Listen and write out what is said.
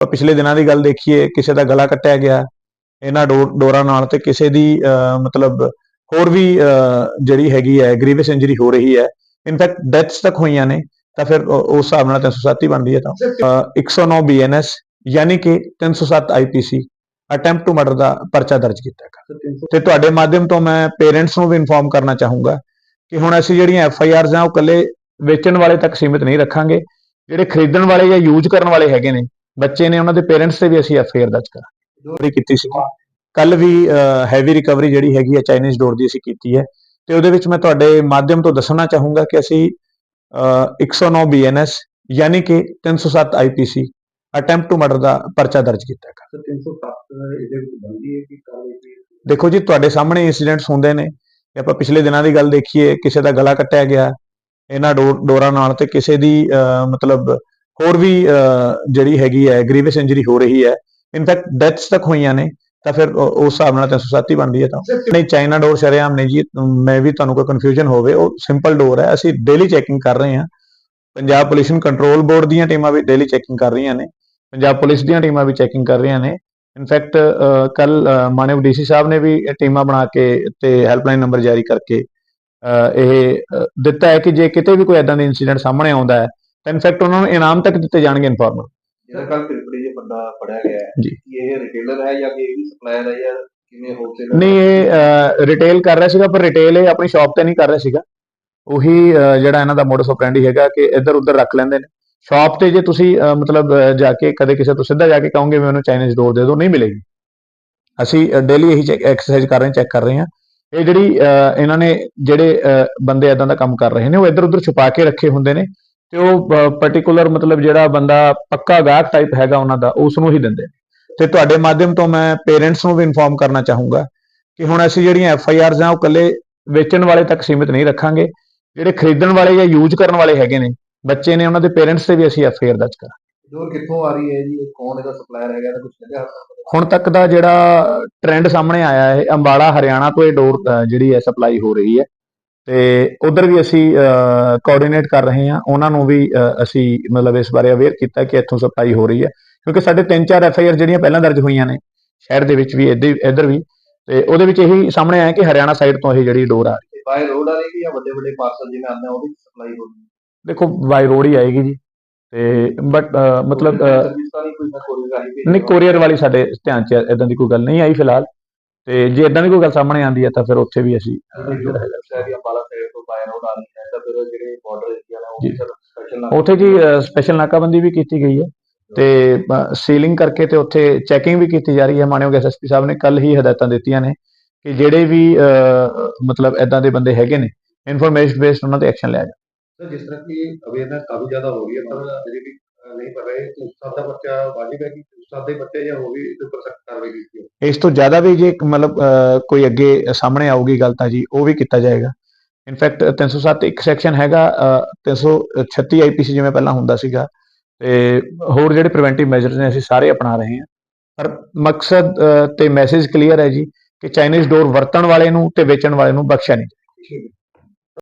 ਪਿਛਲੇ ਦਿਨਾਂ ਦੀ ਗੱਲ ਦੇਖੀਏ ਕਿਸੇ ਦਾ ਗਲਾ ਕੱਟਿਆ ਗਿਆ ਇਹਨਾਂ ਡੋਰਾਂ ਨਾਲ ਤੇ ਕਿਸੇ ਦੀ ਮਤਲਬ ਹੋਰ ਵੀ ਜਿਹੜੀ ਹੈਗੀ ਹੈ ਗ੍ਰੀਵਸ ਇੰਜਰੀ ਹੋ ਰਹੀ ਹੈ ਇਨਫੈਕਟ ਡੈਥਸ ਤੱਕ ਹੋਈਆਂ ਨੇ ਤਾਂ ਫਿਰ ਉਸ ਹਿਸਾਬ ਨਾਲ 307 ਹੀ ਬਣਦੀ ਹੈ ਤਾਂ। ਅਹ, 109 ਬੀਐਨਐਸ ਯਾਨੀ ਕਿ 307 ਆਈਪੀਸੀ ਅਟੈਂਪਟ ਟੂ ਮਰਡਰ ਦਾ ਪਰਚਾ ਦਰਜ ਕੀਤਾ ਹੈ ਤੇ ਤੁਹਾਡੇ ਮਾਧਿਅਮ ਤੋਂ ਮੈਂ ਪੇਰੈਂਟਸ ਨੂੰ ਵੀ ਇਨਫੋਰਮ ਕਰਨਾ ਚਾਹੂੰਗਾ ਕਿ ਹੁਣ ਅਸੀਂ ਜਿਹੜੀਆਂ ਐਫ ਆਈ ਆਰਸ ਆ ਉਹ ਕੱਲੇ ਵੇਚਣ ਵਾਲੇ ਤੱਕ ਸੀਮਿਤ ਨਹੀਂ ਰੱਖਾਂਗੇ ਜਿਹੜੇ ਖਰੀਦਣ ਵਾਲੇ ਜਾਂ ਯੂਜ਼ ਕਰਨ ਵਾਲੇ ਹੈਗੇ ਨੇ ਬੱਚੇ ਨੇ ਉਹਨਾਂ ਦੇ ਪੇਰੈਂਟਸ ਤੇ ਵੀ ਅਸੀਂ ਐਫ ਆਈ ਆਰ ਦਰਜ ਕਰਾਂਗੇ ਕੀਤੀ ਸੀ। ਕੱਲ ਵੀ ਹੈਵੀ ਰਿਕਵਰੀ ਜਿਹੜੀ ਹੈਗੀ ਹੈ ਚਾਈਨੀਜ਼ ਡੋਰ ਦੀ ਅਸੀਂ ਕੀਤੀ ਹੈ। ਤੇ ਉਹਦੇ ਵਿੱਚ ਮੈਂ ਤੁਹਾਡੇ ਮਾਧਿਅਮ ਤੋਂ ਦੱਸਣਾ ਚਾਹੂੰਗਾ ਕਿ ਅਸੀਂ ਅਹ, 109 ਬੀਐਨਐਸ ਯਾਨੀ ਕਿ 307 ਆਈਪੀਸੀ ਅਟੈਂਪਟ ਟੂ ਮਰਡਰ ਦਾ ਪਰਚਾ ਦਰਜ ਕੀਤਾ ਹੈ ਸਰ 307 ਇਹਦੇ ਵਿੱਚ ਬੰਦੀ ਹੈ ਕਿ ਕਾਰਵਾਈ ਦੇਖੋ ਜੀ ਤੁਹਾਡੇ ਸਾਹਮਣੇ ਇਨਸੀਡੈਂਟਸ ਹੁੰਦੇ ਨੇ। ਕਿ ਆਪਾਂ ਪਿਛਲੇ ਦਿਨਾਂ ਦੀ ਗੱਲ ਦੇਖੀਏ ਕਿਸੇ ਦਾ ਗਲਾ ਕੱਟਿਆ ਗਿਆ ਇਹਨਾਂ ਡੋਰ- ਡੋਰਾਂ ਨਾਲ ਤੇ ਕਿਸੇ ਦੀ ਅਹ, ਮਤਲਬ ਹੋਰ ਵੀ ਜਿਹੜੀ ਹੈਗੀ ਹੈ ਗ੍ਰੀਵਸ ਇੰਜਰੀ ਹੋ ਰਹੀ ਹੈ ਇਨਫੈਕਟ ਡੈਥਸ ਤੱਕ ਹੋਈਆਂ ਨੇ ਤਾਂ ਫਿਰ ਉਸ ਹਿਸਾਬ ਨਾਲ 307 ਹੀ ਬਣਦੀ ਹੈ ਤਾਂ। ਨਹੀਂ ਚਾਈਨਾ ਡੋਰ ਸ਼ਰੇਆਮ ਨਹੀਂ ਜੀ ਮੈਂ ਵੀ ਤੁਹਾਨੂੰ ਕੋਈ ਕਨਫਿਊਜ਼ਨ ਹੋਵੇ ਉਹ ਸਿੰਪਲ ਡੋਰ ਹੈ ਅਸੀਂ ਡੇਲੀ ਚੈਕਿੰਗ ਕਰ ਰਹੇ ਹਾਂ। ਪੰਜਾਬ ਪੋਲੂਸ਼ਨ ਕੰਟਰੋਲ ਬੋਰਡ ਦੀਆਂ ਟੀਮਾਂ ਵੀ ਡੇਲੀ ਚੈਕਿੰਗ ਕਰ ਰਹੀਆਂ ਨੇ ਪੰਜਾਬ ਪੁਲਿਸ ਦੀਆਂ ਟੀਮਾਂ ਵੀ ਚੈਕਿੰਗ ਕਰ ਰਹੀਆਂ ਨੇ। ਇਨਫੈਕਟ ਕੱਲ ਮਾਨਯੋਗ ਡੀਸੀ ਸਾਹਿਬ ਨੇ ਵੀ ਟੀਮਾਂ ਬਣਾ ਕੇ ਤੇ ਹੈਲਪਲਾਈਨ ਨੰਬਰ ਜਾਰੀ ਕਰਕੇ ਇਹ ਦਿੱਤਾ ਹੈ ਕਿ ਜੇ ਕਿਤੇ ਵੀ ਕੋਈ ਐਦਾਂ ਦਾ ਇਨਸੀਡੈਂਟ ਸਾਹਮਣੇ ਆਉਂਦਾ ਹੈ ਇਨਫੈਕਟ ਉਹਨਾਂ ਨੂੰ ਇਨਾਮ ਤੱਕ ਦਿੱਤੇ ਜਾਣਗੇ ਇਨਫਾਰਮਰ ਜਿਹੜਾ ਕੱਲ ਤਿਰਪੜੀ ਜੇ ਬੰਦਾ ਫੜਿਆ ਗਿਆ ਹੈ ਜੀ। ਕੀ ਇਹ ਰਿਟੇਲਰ ਹੈ ਜਾਂ ਕਿ ਇਹ ਵੀ ਸਪਲਾਇਰ ਹੈ ਜਾਂ ਕਿਵੇਂ ਹੋਲਸੇਲਰ ਨਹੀਂ ਇਹ ਰਿਟੇਲ ਕਰ ਰਿਹਾ ਸੀਗਾ ਪਰ ਰਿਟੇਲ ਇਹ ਆਪਣੀ ਸ਼ਾਪ ਤੇ ਨਹੀਂ ਕਰ ਰਿਹਾ ਸੀਗਾ। ਉਹੀ ਜਿਹੜਾ ਇਹਨਾਂ ਦਾ ਮੋਡਸ ਆਪਰੈਂਡੀ ਹੈਗਾ ਕਿ ਇੱਧਰ ਉੱਧਰ ਰੱਖ ਲੈਂਦੇ ਨੇ। ਸ਼ਾਪ ਤੇ ਜੇ ਤੁਸੀਂ ਮਤਲਬ ਜਾ ਕੇ ਕਦੇ ਕਿਸੇ ਤੋਂ ਸਿੱਧਾ ਜਾ ਕੇ ਕਹੋਗੇ ਮੈਨੂੰ ਚਾਈਨੀਜ਼ ਡੋਰ ਦੇ ਦਿਓ ਨਹੀਂ ਮਿਲੇਗੀ। ਅਸੀਂ ਡੇਲੀ ਇਹੀ ਐਕਸਰਸਾਈਜ਼ ਕਰ ਰਹੇ ਹਾਂ ਚੈੱਕ ਕਰ ਰਹੇ ਹਾਂ। ਇਹ ਜਿਹੜੀ ਇਹਨਾਂ ਨੇ ਜਿਹੜੇ ਬੰਦੇ ਇਦਾਂ ਦਾ ਕੰਮ ਕਰ ਰਹੇ ਨੇ ਉਹ ਇੱਧਰ ਉੱਧਰ ਛੁਪਾ ਕੇ ਰੱਖੇ ਹੁੰਦੇ ਨੇ। ਤੇ ਉਹ ਪਾਰਟਿਕੂਲਰ ਮਤਲਬ ਜਿਹੜਾ ਬੰਦਾ ਪੱਕਾ ਗਾਹਕ ਟਾਈਪ ਹੈਗਾ ਉਹਨਾਂ ਦਾ ਉਸ ਨੂੰ ਹੀ ਦਿੰਦੇ ਤੇ ਤੁਹਾਡੇ ਮਾਧਿਅਮ ਤੋਂ ਮੈਂ ਪੇਰੈਂਟਸ ਨੂੰ ਵੀ ਇਨਫੋਰਮ ਕਰਨਾ ਚਾਹੂੰਗਾ ਕਿ ਹੁਣ ਅਸੀਂ ਜਿਹੜੀਆਂ ਐਫ ਆਈ ਆਰਸ ਆ ਉਹ ਕੱਲੇ ਵੇਚਣ ਵਾਲੇ ਤੱਕ ਸੀਮਿਤ ਨਹੀਂ ਰੱਖਾਂਗੇ ਜਿਹੜੇ ਖਰੀਦਣ ਵਾਲੇ ਜਾਂ ਯੂਜ਼ ਕਰਨ ਵਾਲੇ ਹੈਗੇ ਨੇ ਬੱਚੇ ਨੇ ਉਹਨਾਂ ਦੇ ਪੇਰੈਂਟਸ ਤੇ ਵੀ ਅਸੀਂ ਐਫ ਆਈ ਆਰ ਦਰਜ ਕਰਾਂਗੇ। ਡੋਰ ਕਿੱਥੋਂ ਆ ਰਹੀ ਹੈ ਜੀ ਕੌਣ ਇਹਦਾ ਸਪਲਾਇਰ ਹੈਗਾ ਤਾਂ ਕੁਝ ਲੱਗਿਆ ਹੁਣ ਤੱਕ ਦਾ ਜਿਹੜਾ ਟ੍ਰੈਂਡ ਸਾਹਮਣੇ ਆਇਆ ਹੈ ਅੰਬਾਲਾ ਹਰਿਆਣਾ ਤੋਂ ਇਹ ਡੋਰ ਜਿਹੜੀ ਹੈ ਸਪਲਾਈ ਹੋ ਰਹੀ ਹੈ। ਤੇ ਉਧਰ ਵੀ ਅਸੀਂ ਕੋਆਰਡੀਨੇਟ ਕਰ ਰਹੇ ਹਾਂ। ਉਹਨਾਂ ਨੂੰ ਵੀ ਅਸੀਂ ਮਤਲਬ ਇਸ ਬਾਰੇ ਅਵੇਅਰ ਕੀਤਾ ਕਿ ਇੱਥੋਂ ਸਪਲਾਈ ਹੋ ਰਹੀ ਹੈ। ਕਿਉਂਕਿ ਸਾਡੇ ਤਿੰਨ ਚਾਰ ਐਫ ਆਈ ਆਰ ਜਿਹੜੀਆਂ ਪਹਿਲਾਂ ਦਰਜ ਹੋਈਆਂ ਨੇ ਸ਼ਹਿਰ ਦੇ ਵਿੱਚ ਵੀ ਇੱਧਰ ਵੀ ਤੇ ਉਹਦੇ ਵਿੱਚ ਇਹੀ ਸਾਹਮਣੇ ਆਇਆ ਕਿ ਹਰਿਆਣਾ ਸਾਈਡ ਤੋਂ ਇਹ ਜਿਹੜੀ ਡੋਰ ਆ ਰਹੀ ਹੈ। ਬਾਏ ਰੋਡ ਵਾਲੇ ਵੀ ਜਾਂ ਵੱਡੇ ਵੱਡੇ ਪਾਰਸਲ ਜਿਵੇਂ ਆਉਂਦੇ ਆ ਉਹ ਵੀ ਸਪਲਾਈ ਹੋ ਰਹੀ ਹੈ ਦੇਖੋ ਬਾਈ ਰੋਡ ਹੀ ਆਏਗੀ ਜੀ। ਤੇ ਬਟ ਮਤਲਬ ਰਾਹੀਂ ਨਹੀਂ ਕੋਰੀਅਰ ਵਾਲੀ ਸਾਡੇ ਧਿਆਨ 'ਚ ਇਦਾਂ ਦੀ ਕੋਈ ਗੱਲ ਨਹੀਂ ਆਈ ਫਿਲਹਾਲ। ਤੇ ਜੇ ਇਦਾਂ ਦੀ ਕੋਈ ਗੱਲ ਸਾਹਮਣੇ ਆਉਂਦੀ ਹੈ ਤਾਂ ਫਿਰ ਉੱਥੇ ਵੀ ਅਸੀਂ ਜਿਹੜੇ ਜੀ। ਉੱਥੇ ਜੀ ਸਪੈਸ਼ਲ ਨਾਕਾਬੰਦੀ ਵੀ ਕੀਤੀ ਗਈ ਹੈ ਤੇ ਸੀਲਿੰਗ ਕਰਕੇ ਤੇ ਉੱਥੇ ਚੈਕਿੰਗ ਵੀ ਕੀਤੀ ਜਾ ਰਹੀ ਹੈ ਮਾਨਯੋਗ ਐਸਐਸਪੀ ਸਾਹਿਬ ਨੇ ਕੱਲ ਹੀ ਹਦਾਇਤਾਂ ਦਿੱਤੀਆਂ ਨੇ ਕਿ ਜਿਹੜੇ ਵੀ ਮਤਲਬ ਇਦਾਂ ਦੇ ਬੰਦੇ ਹੈਗੇ ਨੇ ਇਨਫੋਰਮੇਸ਼ਨ ਬੇਸਡ ਉਹਨਾਂ ਤੇ ਐਕਸ਼ਨ ਲਿਆ ਸਰ ਜਿਸ ਤਰ੍ਹਾਂ ਕਿ ਅਵੇਅਰਨੈਸ ਕਾਫੀ ਜ਼ਿਆਦਾ ਹੋ ਰਹੀ ਹੈ ਪਰ ਅਹ, ਨਹੀਂ ਪਤਾ ਹੈ ਉਸ ਦਾ ਬੱਚਾ ਵਾਜਿਬ ਹੈ ਕਿ ਉਸ ਹਿਸਾਬ ਦੇ ਬੱਚੇ ਜਾਂ ਹੋ ਵੀ ਇਸ ਉੱਪਰ ਸਖਤ ਕਾਰਵਾਈ ਕੀਤੀ ਹੈ ਇਸ ਤੋਂ ਜ਼ਿਆਦਾ ਵੀ ਜੇ ਮਤਲਬ ਕੋਈ ਅੱਗੇ ਸਾਹਮਣੇ ਆਊਗੀ ਗੱਲ ਤਾਂ ਜੀ ਉਹ ਵੀ ਕੀਤਾ ਜਾਏਗਾ। ਇਨਫੈਕਟ 307 ਇੱਕ ਸੈਕਸ਼ਨ ਹੈਗਾ ਅ, 336 ਆਈਪੀਸੀ ਜਿਵੇਂ ਪਹਿਲਾਂ ਹੁੰਦਾ ਸੀਗਾ ਤੇ ਹੋਰ ਜਿਹੜੇ ਪ੍ਰੀਵੈਂਟਿਵ ਮੈਜਰਸ ਨੇ ਅਸੀਂ ਸਾਰੇ ਅਪਣਾ ਰਹੇ ਹਾਂ। ਪਰ ਮਕਸਦ ਤੇ ਮੈਸੇਜ ਕਲੀਅਰ ਹੈ ਜੀ ਕਿ ਚਾਈਨੀਜ਼ ਡੋਰ ਵਰਤਣ ਵਾਲੇ ਨੂੰ ਤੇ ਵੇਚਣ ਵਾਲੇ ਨੂੰ ਬਖਸ਼ਿਆ ਨਹੀਂ